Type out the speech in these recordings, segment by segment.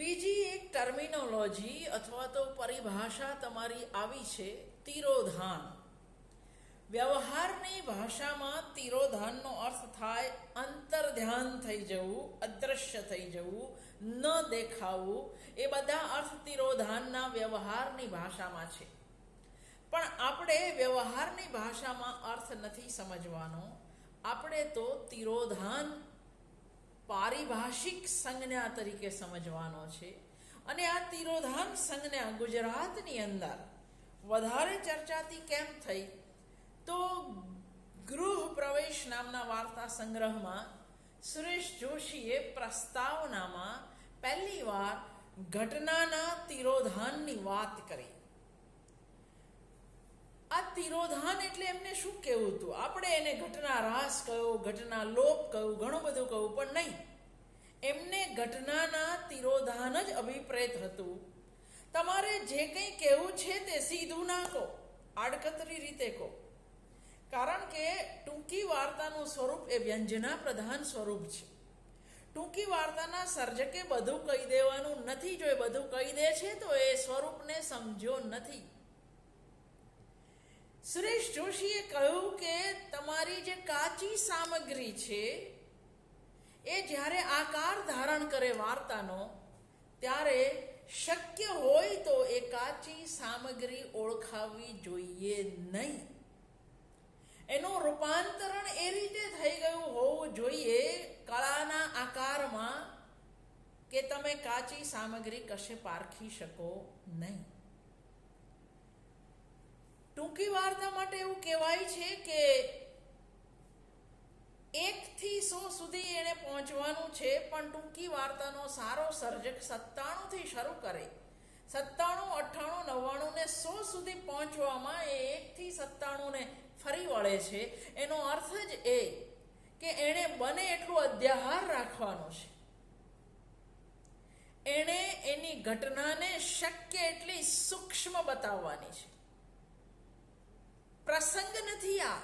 બીજી એક ટર્મિનોલોજી અથવા તો પરિભાષા તમારી આવી છે, તિરોધાન. વ્યવહારની ભાષામાં તિરોધાનનો અર્થ થાય અંતર્ધ્યાન થઈ જવું, અદ્રશ્ય થઈ જવું, ન દેખાવું. એ બધા અર્થ તિરોધાનના વ્યવહારની ભાષામાં છે. પણ આપણે વ્યવહારની ભાષામાં અર્થ નથી સમજવાનો. આપણે તો તિરોધાન પારિભાષિક સંજ્ઞા તરીકે સમજવાનો છે અને આ તિરોધાન સંજ્ઞા ગુજરાતની અંદર વધારે ચર્ચાતી કેમ થઈ? તો ગૃહ પ્રવેશ નામના વાર્તા સંગ્રહમાં સુરેશ જોશીએ પ્રસ્તાવનામાં પહેલી વાર ઘટનાના તિરોધાનની વાત કરી. આ તિરોધાન એટલે એમને શું કહેવું હતું આપણે એને ઘટના રાસ કહ્યું, ઘટના લોપ કહ્યું, ઘણું બધું કહ્યું, પણ નહીં. એમને ઘટનાના તિરોધાન જ અભિપ્રેત હતું. તમારે જે કંઈ કહેવું છે તે સીધું ના કહો, આડકતરી રીતે કહો. કારણ કે ટૂંકી વાર્તાનું સ્વરૂપ એ વ્યંજના પ્રધાન સ્વરૂપ છે. ટૂંકી વાર્તાના સર્જકે બધું કહી દેવાનું નથી, જો એ બધું કહી દે છે, તો એ સ્વરૂપને સમજ્યો નથી. સુરેશ જોશીએ કહ્યું કે તમારી જે કાચી સામગ્રી છે એ જ્યારે આકાર ધારણ કરે વાર્તાનો, ત્યારે શક્ય હોય તો એ કાચી સામગ્રી ઓળખાવવી જોઈએ નહીં. એનું રૂપાંતરણ એ રીતે થઈ ગયું હોવું જોઈએ કળાના આકારમાં કે તમે કાચી સામગ્રી કશે પારખી શકો નહીં. ટૂંકી વાર્તા માટે એવું કહેવાય છે કે એકથી સો સુધી એને પહોંચવાનું છે? પણ ટૂંકી વાર્તાનો સારો સર્જક સત્તાણુંથી શરૂ કરે. સત્તાણું, અઠ્ઠાણું નવ્વાણું ને સો સુધી પહોંચવામાં એ એકથી સત્તાણુંને ફરી વળે છે? એનો અર્થ જ એ કે એણે બને એટલું અધ્યાહાર રાખવાનો છે. એણે એની ઘટનાને શક્ય એટલી સૂક્ષ્મ બતાવવાની છે. પ્રસંગ નથી આ.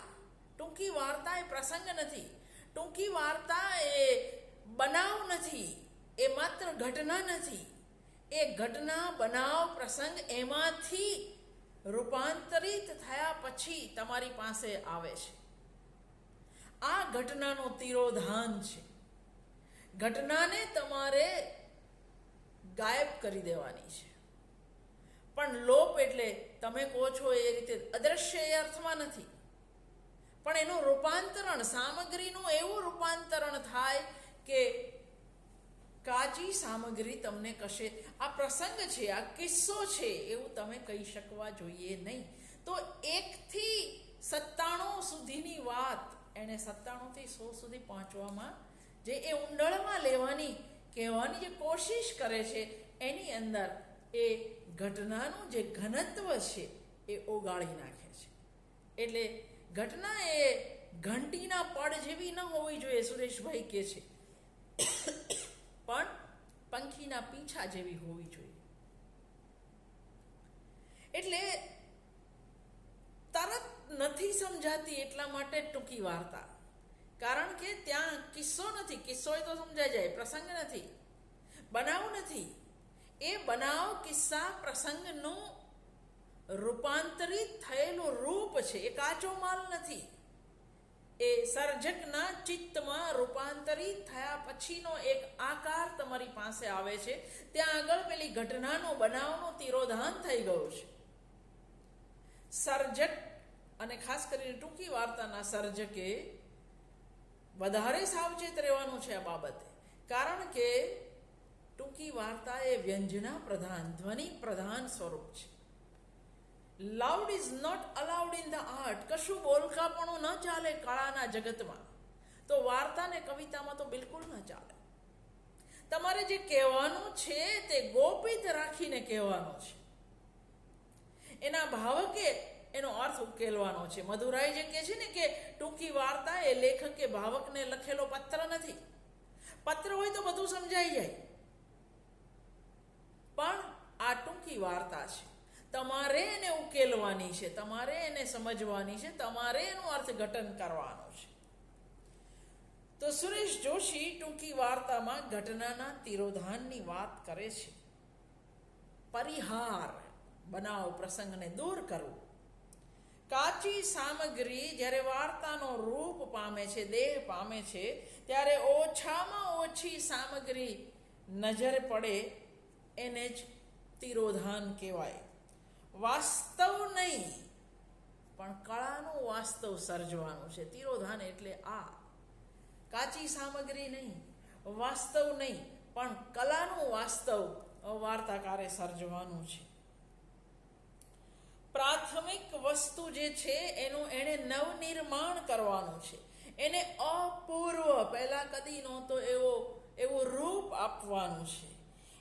ટૂંકી વાર્તા એ પ્રસંગ નથી. ટૂંકી વાર્તા એ બનાવ નથી, એ માત્ર ઘટના નથી. એ ઘટના, બનાવ, પ્રસંગ એમાંથી રૂપાંતરિત થયા પછી તમારી પાસે આવે છે. આ ઘટનાનો તિરોધાન છે. ઘટનાને તમારે ગાયબ કરી દેવાની છે. પણ લોપ એટલે તમે કહો છો એ રીતે અદ્રશ્ય એ અર્થમાં નથી. પણ એનું રૂપાંતરણ, સામગ્રીનું એવું રૂપાંતરણ થાય કે કાચી સામગ્રી તમને કશે. આ પ્રસંગ છે, આ કિસ્સો છે, એવું તમે કહી શકવા જોઈએ નહીં. તો એકથી સત્તાણું સુધીની વાત એને સત્તાણુંથી સો સુધી પહોંચવામાં જે એ ઊંડળમાં લેવાની કહેવાની જે કોશિશ કરે છે, એની અંદર એ ઘટનાનું જે ઘનત્વ છે, એ ઓગાળી નાખે છે. એટલે ઘટના એ ઘંટીના પડ જેવી ન હોવી જોઈએ, સુરેશભાઈ કે છે. પણ પંખીના પીંછા જેવી હોવી જોઈએ. એટલે તરત નથી સમજાતી એટલા માટે ટૂંકી વાર્તા. કારણ કે ત્યાં કિસ્સો નથી, કિસ્સો તો સમજાઈ જાય, પ્રસંગ નથી. બનાવ નથી. એ બનાવ, કિસ્સા, પ્રસંગનું રૂપાંતરિત થયેલું રૂપ છે. એ કાચો માલ નથી. એ સર્જકના ચિત્તમાં રૂપાંતરિત થયા પછીનો એક આકાર તમારી પાસે આવે છે. ત્યાં આગળ પેલી ઘટનાનો બનાવનો તિરોધાન થઈ ગયું છે. સર્જક અને ખાસ કરીને ટૂંકી વાર્તાના સર્જકે વધારે સાવચેત રહેવાનું છે આ બાબતે. કારણ કે ટૂંકી વાર્તા એ વ્યંજના પ્રધાન, ધ્વનિ પ્રધાન સ્વરૂપ છે. Loud is not allowed in the art કશું બોલકાપણું ન ચાલે કળાના જગતમાં. તો વાર્તા ને કવિતામાં તો બિલકુલ ન ચાલે. તમારે જે કહેવાનું છે તે ગોપિત રાખીને કહેવાનું છે. એના ભાવકે એનો અર્થ ઉકેલવાનો છે. મધુરાઈ જે કહે છે ને કે ટૂંકી વાર્તા એ લેખકે ભાવકને લખેલો પત્ર નથી. પત્ર હોય તો બધું સમજાઈ જાય. પણ આ ટૂંકી વાર્તા છે. તમારે એને ઉકેલવાની છે, તમારે એને સમજવાની છે, તમારે એનું અર્થઘટન કરવાનું છે. તો સુરેશ જોશી ટૂંકી વાર્તામાં ઘટનાના તિરોધાનની વાત કરે છે. પરિહાર બનાવ પ્રસંગને દૂર કરવું કાચી સામગ્રી જ્યારે વાર્તાનો રૂપ પામે છે, દેહ પામે છે, ત્યારે ઓછામાં ઓછી સામગ્રી નજરે પડે, એને જ તિરોધાન કહેવાય. વાસ્તવ નહીં, પણ કળાનું વાસ્તવ સર્જવાનું છે. તિરોધાન એટલે આ. કાચી સામગ્રી નહીં, વાસ્તવ નહીં, પણ કલાનું વાસ્તવ વાર્તાકારે સર્જવાનું છે. પ્રાથમિક વસ્તુ જે છે, એનું એણે નવનિર્માણ કરવાનું છે. એને અપૂર્વ, પહેલા કદી નહોતો એવો, એવું રૂપ આપવાનું છે.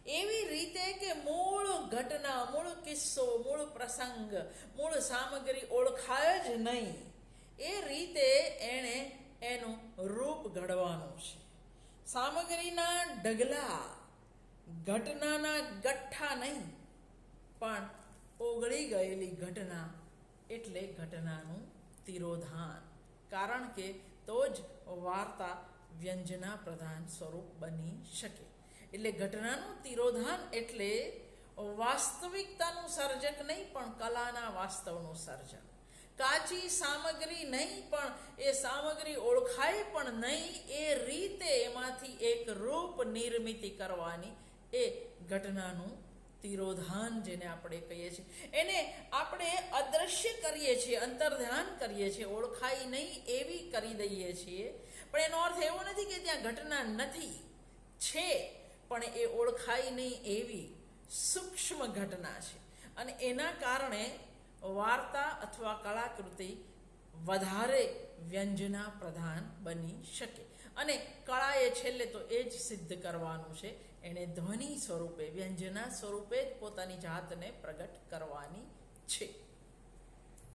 એવી રીતે કે મૂળ ઘટના, મૂળ કિસ્સો, મૂળ પ્રસંગ, મૂળ સામગ્રી ઓળખાય જ નહીં. એ રીતે એણે એનું રૂપ ઘડવાનું છે. સામગ્રીના ઢગલા, ઘટનાના ગઠ્ઠા નહીં, પણ ઓગળી ગયેલી ઘટના એટલે ઘટનાનું તિરોધાન. કારણ કે તો જ વાર્તા વ્યંજના પ્રધાન સ્વરૂપ બની શકે. એટલે ઘટનાનું તિરોધાન એટલે વાસ્તવિકતાનું સર્જક નહીં, પણ કલાના વાસ્તવનું સર્જન. કાચી સામગ્રી નહીં, પણ એ સામગ્રી ઓળખાય પણ નહીં, એ રીતે એમાંથી એક રૂપ નિર્મિતિ કરવાની એ ઘટનાનું તિરોધાન જેને આપણે કહીએ છીએ. એને આપણે અદ્રશ્ય કરીએ છીએ અંતર્ધ્યાન કરીએ છીએ, ઓળખાય નહીં એવી કરી દઈએ છીએ. પણ એનો અર્થ એવો નથી કે ત્યાં ઘટના નથી, છે, પણ એ ઓળખાય નહીં એવી સૂક્ષ્મ ઘટના છે. અને એના કારણે વાર્તા અથવા કળાકૃતિ વધારે વ્યંજના પ્રધાન બની શકે. અને કળા એ છેલ્લે તો એ જ સિદ્ધ કરવાનું છે. એણે ધ્વનિ સ્વરૂપે, વ્યંજના સ્વરૂપે જ પોતાની જાતને પ્રગટ કરવાની છે.